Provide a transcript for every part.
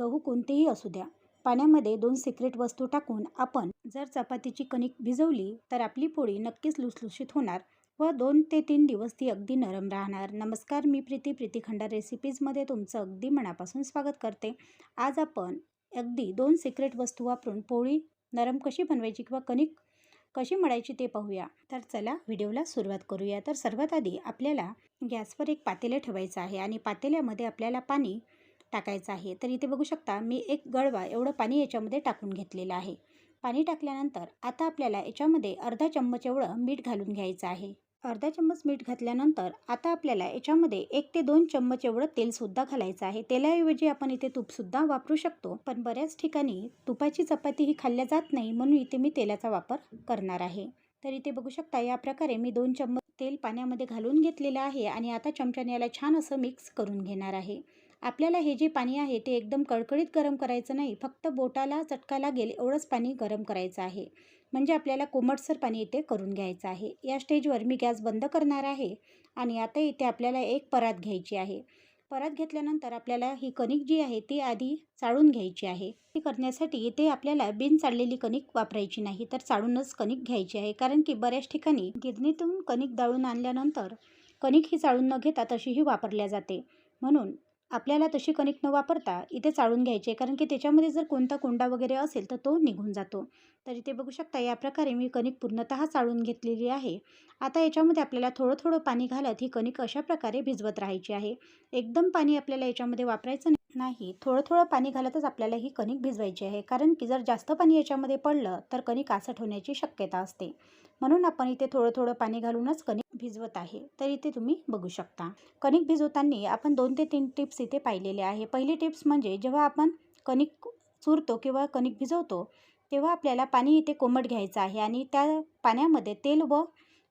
गहू कोणतेही असू द्या. पाण्यामध्ये दोन सिक्रेट वस्तू टाकून आपण जर चपातीची कणिक भिजवली तर आपली पोळी नक्कीच लुसलुशीत होणार व दोन ते तीन दिवस ती अगदी नरम राहणार. नमस्कार मी प्रीती. प्रीतीखंडार रेसिपीजमध्ये तुमचं अगदी मनापासून स्वागत करते. आज आपण अगदी दोन सिक्रेट वस्तू वापरून पोळी नरम कशी बनवायची किंवा कणिक कशी मळायची ते पाहूया. तर चला व्हिडिओला सुरुवात करूया. तर सर्वात आधी आपल्याला गॅसवर एक पातेले ठेवायचं आहे आणि पातेल्यामध्ये आपल्याला पाणी टाकायचं आहे. तर इथे बघू शकता मी एक गळवा एवढं पाणी याच्यामध्ये टाकून घेतलेलं आहे. पाणी टाकल्यानंतर आता आपल्याला याच्यामध्ये अर्धा चम्मच एवढं मीठ घालून घ्यायचं आहे. अर्धा चम्मच मीठ घातल्यानंतर आता आपल्याला याच्यामध्ये एक ते दोन चम्मच एवढं तेलसुद्धा घालायचं आहे. तेलाऐवजी आपण इथे तूपसुद्धा वापरू शकतो पण बऱ्याच ठिकाणी तुपाची चपाती ही खाल्ल्या जात नाही म्हणून इथे मी तेलाचा वापर करणार आहे. तर इथे बघू शकता या प्रकारे मी दोन चम्मच तेल पाण्यामध्ये घालून घेतलेलं आहे आणि आता चमच्याने याला छान असं मिक्स करून घेणार आहे. आपल्याला हे जे पाणी आहे ते एकदम कळकळीत गरम करायचं नाही. फक्त बोटाला चटका लागेल एवढंच पाणी गरम करायचं आहे. म्हणजे आपल्याला कोमटसर पाणी इथे करून घ्यायचं आहे. या स्टेजवर मी गॅस बंद करणार आहे आणि आता इथे आपल्याला एक परात घ्यायची आहे. परात घेतल्यानंतर आपल्याला ही कणिक जी आहे ती आधी चाळून घ्यायची आहे. ती करण्यासाठी इथे आपल्याला बिन चाळलेली कणिक वापरायची नाही तर चाळूनच कणिक घ्यायची आहे. कारण की बऱ्याच ठिकाणी गिरणीतून कणिक दाळून आणल्यानंतर कणिक ही चाळून न घेता तशीही वापरल्या जाते. म्हणून आपल्याला तशी कणिक न वापरता इथे चाळून घ्यायचे कारण की त्याच्यामध्ये जर कोणता कोंडा वगैरे असेल तर तो निघून जातो. तर इथे बघू शकता या प्रकारे मी कणिक पूर्णतः चाळून घेतलेली आहे. आता याच्यामध्ये आपल्याला थोडं थोडं पाणी घालत ही कणिक अशा प्रकारे भिजवत राहायची आहे. एकदम पाणी आपल्याला याच्यामध्ये वापरायचं नाही. थोडं थोडं पाणी घालतच आपल्याला ही कणिक भिजवायची आहे. कारण की जर जास्त पाणी याच्यामध्ये पडलं तर कणिक आसट होण्याची शक्यता असते. म्हणून आपण इथे थोडं थोडं पाणी घालूनच कणिक भिजवत आहे तर इथे तुम्ही बघू शकता. कणिक भिजवताना आपण दोन ते तीन टिप्स इथे पाहिलेले आहे. पहिली टिप्स म्हणजे जेव्हा आपण कणिक चुरतो किंवा कणिक भिजवतो तेव्हा आपल्याला पाणी इथे कोमट घ्यायचं आहे आणि त्या पाण्यामध्ये तेल व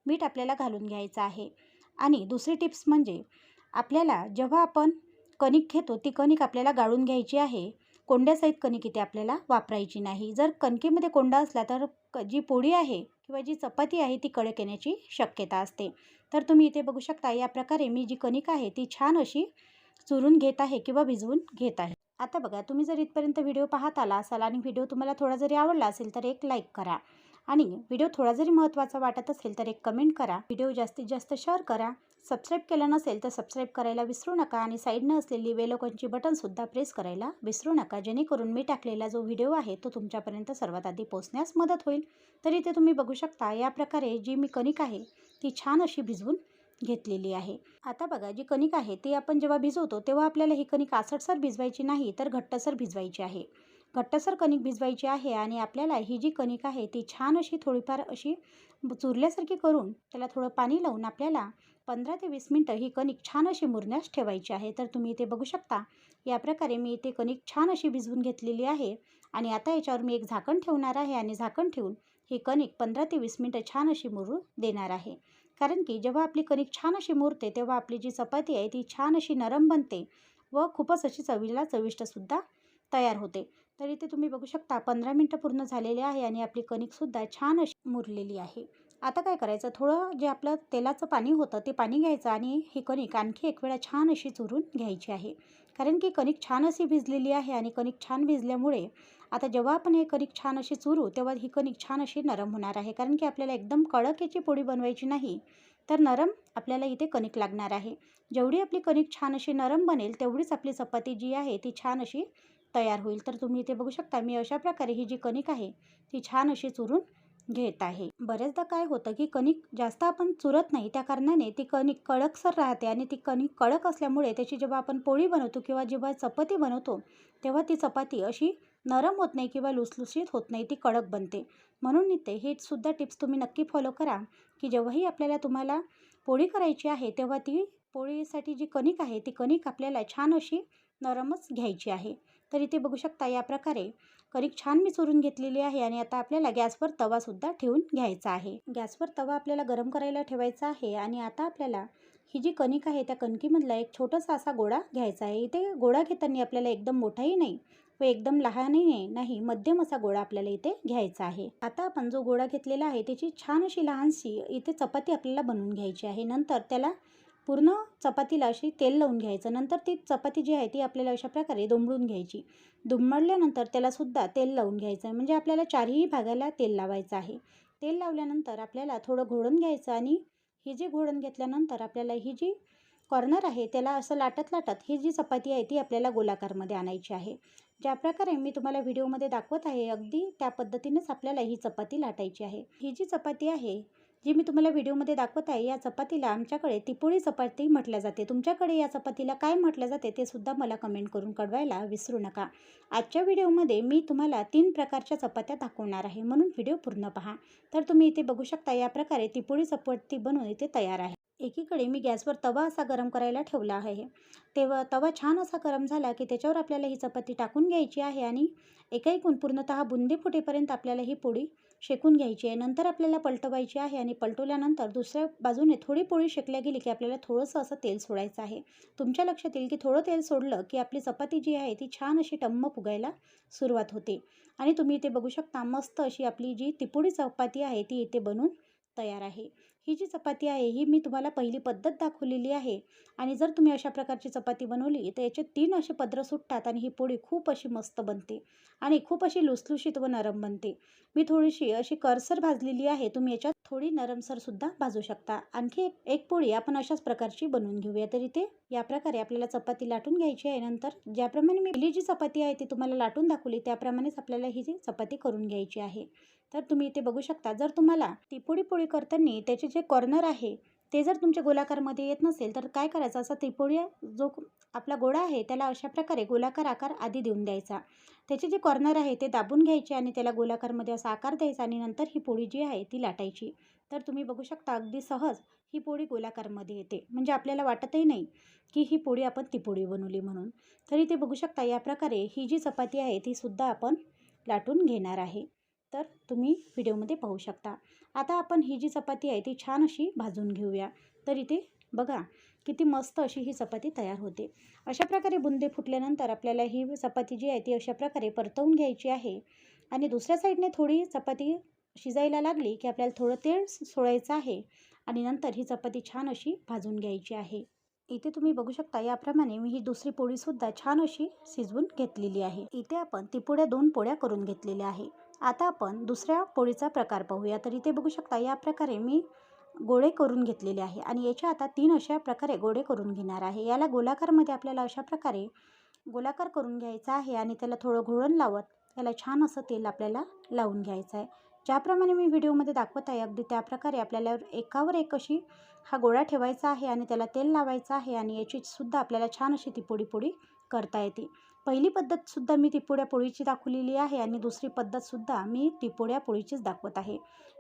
मीठ आपल्याला घालून घ्यायचं आहे. आणि दुसरी टिप्स म्हणजे आपल्याला जेव्हा आपण कणिक घेतो ती कणिक आपल्याला गाळून घ्यायची आहे. कोंड्यासहित कणिक इथे आपल्याला वापरायची नाही. जर कणकेमध्ये कोंडा असला तर क जी पोळी आहे किंवा जी चपाती आहे ती कडक येण्याची शक्यता असते. तर तुम्ही इथे बघू शकता या प्रकारे मी जी कणिक आहे ती छान अशी चुरून घेत आहे किंवा भिजवून घेत आहे. आता बघा तुम्ही जर इथपर्यंत व्हिडिओ पाहत आला असाल आणि व्हिडिओ तुम्हाला थोडा जरी आवडला असेल तर एक लाईक करा आणि व्हिडिओ थोडा जरी महत्त्वाचा वाटत असेल तर एक कमेंट करा. व्हिडिओ जास्तीत जास्त शेअर करा. सबस्क्राईब केलं नसेल तर सबस्क्राईब करायला विसरू नका आणि साईडनं असलेली वेलोकनची बटनसुद्धा प्रेस करायला विसरू नका. जेणेकरून मी टाकलेला जो व्हिडिओ आहे तो तुमच्यापर्यंत सर्वात आधी पोचण्यास मदत होईल. तर इथे तुम्ही बघू शकता या प्रकारे जी मी कणिक आहे ती छान अशी भिजवून घेतलेली आहे. आता बघा जी कणिक आहे ती आपण जेव्हा भिजवतो तेव्हा आपल्याला ही कणिक आसटसर भिजवायची नाही तर घट्टसर भिजवायची आहे. घट्टसर कणिक भिजवायची आहे आणि आपल्याला ही जी कणिक आहे ती छान अशी थोडीफार अशी चुरल्यासारखी करून त्याला थोडं पाणी लावून आपल्याला पंधरा ते वीस मिनटं ही कणिक छान अशी मुरण्यास ठेवायची आहे. तर तुम्ही इथे बघू शकता या प्रकारे मी इथे कणिक छान अशी भिजवून घेतलेली आहे आणि आता याच्यावर मी एक झाकण ठेवणार आहे आणि झाकण ठेवून ही कणिक पंधरा ते वीस मिनटं छान अशी मुरू देणार आहे. कारण की जेव्हा आपली कणिक छान अशी मुरते तेव्हा आपली जी चपाती आहे ती छान अशी नरम बनते व खूपच अशी चवीला चविष्टसुद्धा तयार होते. तर इथे तुम्ही बघू शकता. पंधरा मिनटं पूर्ण झालेले आहे आणि आपली कणिकसुद्धा छान अशी मुरलेली आहे. आता काय करायचं? थोडं जे आपलं तेलाचं पाणी होतं ते पाणी घ्यायचं आणि ही कणिक आणखी एक वेळा छान अशी चुरून घ्यायची आहे. कारण की कणिक छान अशी भिजलेली आहे आणि कणिक छान भिजल्यामुळे आता जेव्हा आपण हे कणिक छान अशी चुरू तेव्हा ही कणिक छान अशी नरम होणार आहे. कारण की आपल्याला एकदम कडक याची पोळी बनवायची नाही तर नरम आपल्याला इथे कणिक लागणार आहे. जेवढी आपली कणिक छान अशी नरम बनेल तेवढीच आपली चपाती जी आहे ती छान अशी तयार होईल. तर तुम्ही इथे बघू शकता मी अशा प्रकारे ही जी कणिक आहे ती छान अशी चुरून घेत आहे. बऱ्याचदा काय होतं की कणिक जास्त आपण चुरत नाही त्या कारणाने ती कणिक कडकसर राहते आणि ती कणिक कडक असल्यामुळे त्याची जेव्हा आपण पोळी बनवतो किंवा जेव्हा चपाती बनवतो तेव्हा ती चपाती अशी नरम होत नाही किंवा लुसलुसीत होत नाही ती कडक बनते. म्हणून इथे हे सुद्धा टिप्स तुम्ही नक्की फॉलो करा की जेव्हाही आपल्याला तुम्हाला पोळी करायची आहे तेव्हा ती पोळीसाठी जी कणिक आहे ती कणिक आपल्याला छान अशी नरमच घ्यायची आहे. तर इथे बघू शकता या प्रकारे कणिक छान मी चोरून घेतलेली आहे आणि आता आपल्याला गॅसवर तवासुद्धा ठेवून घ्यायचा आहे. गॅसवर तवा आपल्याला गरम करायला ठेवायचा आहे आणि आता आपल्याला ही जी कणिक आहे त्या कणकीमधला एक छोटासा असा गोळा घ्यायचा आहे. इथे गोळा घेताना आपल्याला एकदम मोठाही नाही व एकदम लहानही नाही नाही मध्यम असा गोळा आपल्याला इथे घ्यायचा आहे. आता आपण जो गोळा घेतलेला आहे त्याची छान अशी लहानशी इथे चपाती आपल्याला बनवून घ्यायची आहे. नंतर त्याला पूर्ण चपातीला अशी तेल लावून घ्यायचं. नंतर ती चपाती जी आहे ती आपल्याला अशा प्रकारे दुमडून घ्यायची. दुमडल्यानंतर त्यालासुद्धा तेल लावून घ्यायचं. आहे म्हणजे आपल्याला चारही भागाला तेल लावायचं आहे. तेल लावल्यानंतर आपल्याला थोडं घोडून घ्यायचं आणि ही जी घोडून घेतल्यानंतर आपल्याला ही जी कॉर्नर आहे त्याला असं लाटत लाटत ही जी चपाती आहे ती आपल्याला गोलाकारमध्ये आणायची आहे. ज्या प्रकारे मी तुम्हाला व्हिडिओमध्ये दाखवत आहे अगदी त्या पद्धतीनेच आपल्याला ही चपाती लाटायची आहे. ही जी चपाती आहे जी मी तुम्हाला व्हिडिओमध्ये दाखवत आहे या चपातीला आमच्याकडे तिपोळी चपाती म्हटल्या जाते. तुमच्याकडे या चपातीला काय म्हटलं जाते ते सुद्धा मला कमेंट करून कळवायला विसरू नका. आजच्या व्हिडिओमध्ये मी तुम्हाला तीन प्रकारच्या चपात्या दाखवणार आहे. म्हणून व्हिडिओ पूर्ण पहा. तर तुम्ही इथे बघू शकता या प्रकारे तिपोळी चपाती बनवून इथे तयार आहे. एकीकडे मी गॅसवर तवा असा गरम करायला ठेवला आहे. तेव्हा तवा छान असा गरम झाला की त्याच्यावर आपल्याला ही चपाती टाकून घ्यायची आहे आणि एका एकूण पूर्णतः बुंदी फुटेपर्यंत आपल्याला ही पोळी शेकून घ्यायची आहे नंतर आपल्याला पलटवायची आहे आणि पलटवल्यानंतर दुसऱ्या बाजूने थोडी पोळी शेकल्या गेली की आपल्याला थोडंसं असं तेल सोडायचं आहे. तुमच्या लक्षात येईल की थोडं तेल सोडलं की आपली चपाती जी आहे ती छान अशी टम्म फुगायला सुरुवात होते. आणि तुम्ही इथे बघू शकता मस्त अशी आपली जी तिपुडी चपाती आहे ती इथे बनून तयार आहे. ही जी चपाती आहे ही मी तुम्हाला पहिली पद्धत दाखवलेली आहे. आणि जर तुम्ही अशा प्रकारची चपाती बनवली तर याचे तीन असे पदरं सुटतात आणि ही पोळी खूप अशी मस्त बनते आणि खूप अशी लुसलुशीत व नरम बनते. मी थोडीशी अशी करसर भाजलेली आहे तुम्ही याच्यात थोडी नरमसरसुद्धा भाजू शकता. आणखी एक एक पोळी आपण अशाच प्रकारची बनवून घेऊया. तर इथे या प्रकारे आपल्याला चपाती लाटून घ्यायची आहे. नंतर ज्याप्रमाणे मी पहिली जी चपाती आहे ती तुम्हाला लाटून दाखवली त्याप्रमाणेच आपल्याला ही जी चपाती करून घ्यायची आहे. तर तुम्ही इथे बघू शकता जर तुम्हाला तिपोळी पोळी पोळी करताना त्याचे जे कॉर्नर आहे ते जर तुमच्या गोलाकारमध्ये येत नसेल तर काय करायचं? असा त्रिपोळी जो आपला गोळा आहे त्याला अशा प्रकारे गोलाकार आकार आधी देऊन द्यायचा. त्याचे जे कॉर्नर आहे ते दाबून घ्यायचे आणि त्याला गोलाकारमध्ये असा आकार द्यायचा आणि नंतर ही पोळी जी आहे ती लाटायची. तर तुम्ही बघू शकता अगदी सहज ही पोळी गोलाकारमध्ये येते. म्हणजे आपल्याला वाटतही नाही की ही पोळी आपण ती पोळी बनवली म्हणून. तरी ते बघू शकता या प्रकारे ही जी चपाती आहे ती सुद्धा आपण लाटून घेणार आहे. तर तुम्ही व्हिडिओमध्ये पाहू शकता. आता आपण ही जी चपाती आहे ती छान अशी भाजून घेऊया. तर इथे बघा किती मस्त अशी ही चपाती तयार होते. अशा प्रकारे बुंदे फुटल्यानंतर आपल्याला ही चपाती जी आहे ती अशा प्रकारे परतवून घ्यायची आहे. आणि दुसऱ्या साईडने थोडी चपाती शिजायला लागली की आपल्याला थोडं तेल सोडायचं आहे. आणि नंतर ही चपाती छान अशी भाजून घ्यायची आहे. इथे तुम्ही बघू शकता याप्रमाणे मी ही दुसरी पोळीसुद्धा छान अशी शिजवून घेतलेली आहे. इथे आपण ती पोळ्या दोन पोळ्या करून घेतलेल्या आहे. आता आपण दुसऱ्या पोळीचा प्रकार पाहूया. तर इथे बघू शकता या प्रकारे मी गोळे करून घेतलेले आहे आणि याच्या आता तीन अशा प्रकारे गोळे करून घेणार आहे. याला गोलाकारमध्ये आपल्याला अशा प्रकारे गोलाकार करून घ्यायचा आहे आणि त्याला थोडं घोळण लावत त्याला छान असं तेल आपल्याला लावून घ्यायचं आहे. ज्याप्रमाणे मी व्हिडिओमध्ये दाखवत आहे अगदी त्याप्रकारे आपल्याला एकावर एक अशी हा गोळा ठेवायचा आहे आणि त्याला तेल लावायचं आहे आणि याचीसुद्धा आपल्याला छान अशी ती पोळी पोळी करता येते. पहिली पद्धतसुद्धा मी तिपोड्या पोळीची दाखवलेली आहे आणि दुसरी पद्धतसुद्धा मी तिपोड्या पोळीचीच दाखवत आहे.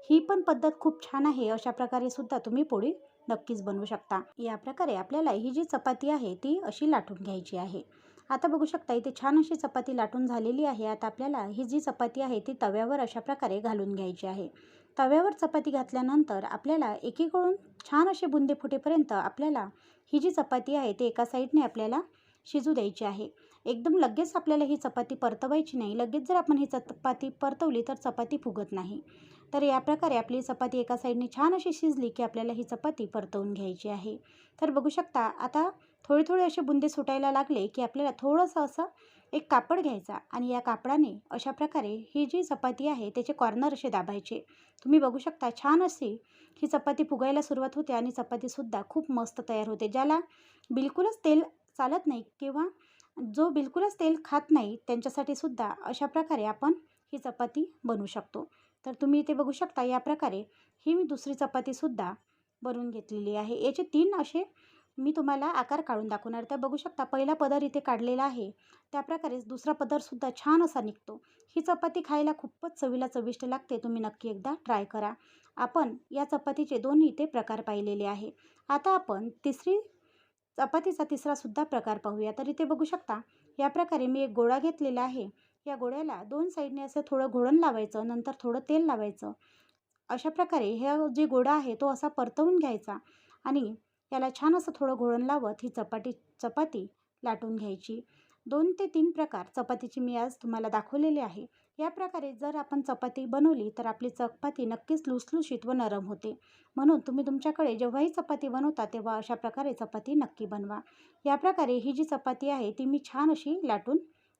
ही पण पद्धत खूप छान आहे. अशा प्रकारे सुद्धा तुम्ही पोळी नक्कीच बनवू शकता. या प्रकारे आपल्याला ही जी चपाती आहे ती अशी लाटून घ्यायची आहे. आता बघू शकता इथे छान अशी चपाती लाटून झालेली आहे. आता आपल्याला ही जी चपाती आहे ती तव्यावर अशा प्रकारे घालून घ्यायची आहे. तव्यावर चपाती घातल्यानंतर आपल्याला एकीकडून छान असे बुंदे फुटेपर्यंत आपल्याला ही जी चपाती आहे ती एका साईडने आपल्याला शिजू द्यायची आहे. एकदम लगेच आपल्याला ही चपाती परतवायची नाही. लगेच जर आपण ही चपाती परतवली तर चपाती फुगत नाही. तर या प्रकारे आपली चपाती एका साईडने छान अशी शिजली की आपल्याला ही चपाती परतवून घ्यायची आहे. तर बघू शकता आता थोडे थोडे असे बुंदे सुटायला लागले की आपल्याला थोडंसं असं एक कापड घ्यायचा आणि या कापडाने अशा प्रकारे ही जी चपाती आहे त्याचे कॉर्नर असे दाबायचे. तुम्ही बघू शकता छान अशी ही चपाती फुगायला सुरुवात होते आणि चपातीसुद्धा खूप मस्त तयार होते. ज्याला बिलकुलच तेल चालत नाही किंवा जो बिलकुलच तेल खात नाही त्यांच्यासाठी सुद्धा अशा प्रकारे आपण ही चपाती बनवू शकतो. तर तुम्ही इथे बघू शकता या प्रकारे ही मी दुसरी चपातीसुद्धा बनवून घेतलेली आहे. याचे तीन असे मी तुम्हाला आकार काढून दाखवणार. तर बघू शकता पहिला पदर इथे काढलेला आहे. त्याप्रकारेच दुसरा पदरसुद्धा छान असा निघतो. ही चपाती खायला खूपच चवीला चविष्ट लागते. तुम्ही नक्की एकदा ट्राय करा. आपण या चपातीचे दोन इथे प्रकार पाहिलेले आहे. आता आपण तिसरी चपातीचा तिसरासुद्धा प्रकार पाहूया. तर इथे बघू शकता या प्रकारे मी एक गोळा घेतलेला आहे. या गोळ्याला दोन साईडने असं थोडं घोळण लावायचं नंतर थोडं तेल लावायचं. अशा प्रकारे ह्या जे गोळा आहे तो असा परतवून घ्यायचा आणि याला छान असं थोडं घोळण लावत ही चपाती चपाती लाटून घ्यायची. दोन ते तीन प्रकार चपातीची मी आज तुम्हाला दाखवलेली आहे. या प्रकारे जर आपण चपाती बनवली तर आपली चपाती नक्कीच लुसलुशीत व नरम होते. म्हणून तुम्ही तुमच्याकडे जेव्हाही चपाती बनवता तेव्हा अशा प्रकारे चपाती नक्की बनवा. या प्रकारे ही जी चपाती आहे ती मी छान अशी लाटून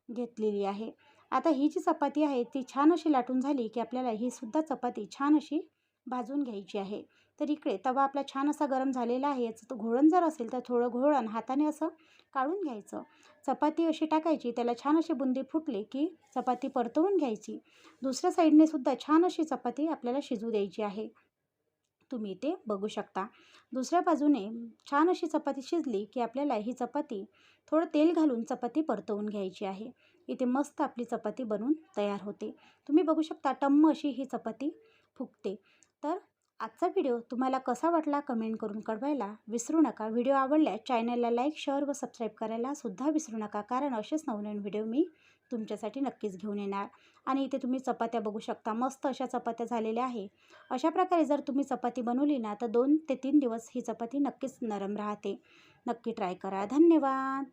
घेतलेली आहे. आता ही जी चपाती आहे ती छान अशी लाटून झाली की आपल्याला ही सुद्धा चपाती छान अशी भाजून घ्यायची आहे. तर इकडे तवा आपला छान असा गरम झालेला आहे. याचं घोळण जर असेल तर थोडं घोळण हाताने असं काढून घ्यायचं. चपाती अशी टाकायची त्याला छान अशी बुंदी फुटली की चपाती परतवून घ्यायची. दुसऱ्या साईडने सुद्धा छान अशी चपाती आपल्याला शिजू द्यायची आहे. तुम्ही ते बघू शकता. दुसऱ्या बाजूने छान अशी चपाती शिजली की आपल्याला ही चपाती थोडं तेल घालून चपाती परतवून घ्यायची आहे. इथे मस्त आपली चपाती बनवून तयार होते. तुम्ही बघू शकता टम्म अशी ही चपाती फुगते. तर आजचा व्हिडिओ तुम्हाला कसा वाटला कमेंट करून कळवायला विसरू नका. व्हिडिओ आवडल्यास चॅनलला लाईक शेअर व सबस्क्राईब करायला सुद्धा विसरू नका. कारण असेच नवनवीन व्हिडिओ मी तुमच्यासाठी नक्कीच घेऊन येणार. आणि इथे तुम्ही चपात्या बघू शकता. मस्त अशा चपात्या झालेल्या आहे. अशा प्रकारे जर तुम्ही चपाती बनवली ना तर दोन ते तीन दिवस ही चपाती नक्कीच नरम राहते. नक्की ट्राय करा. धन्यवाद!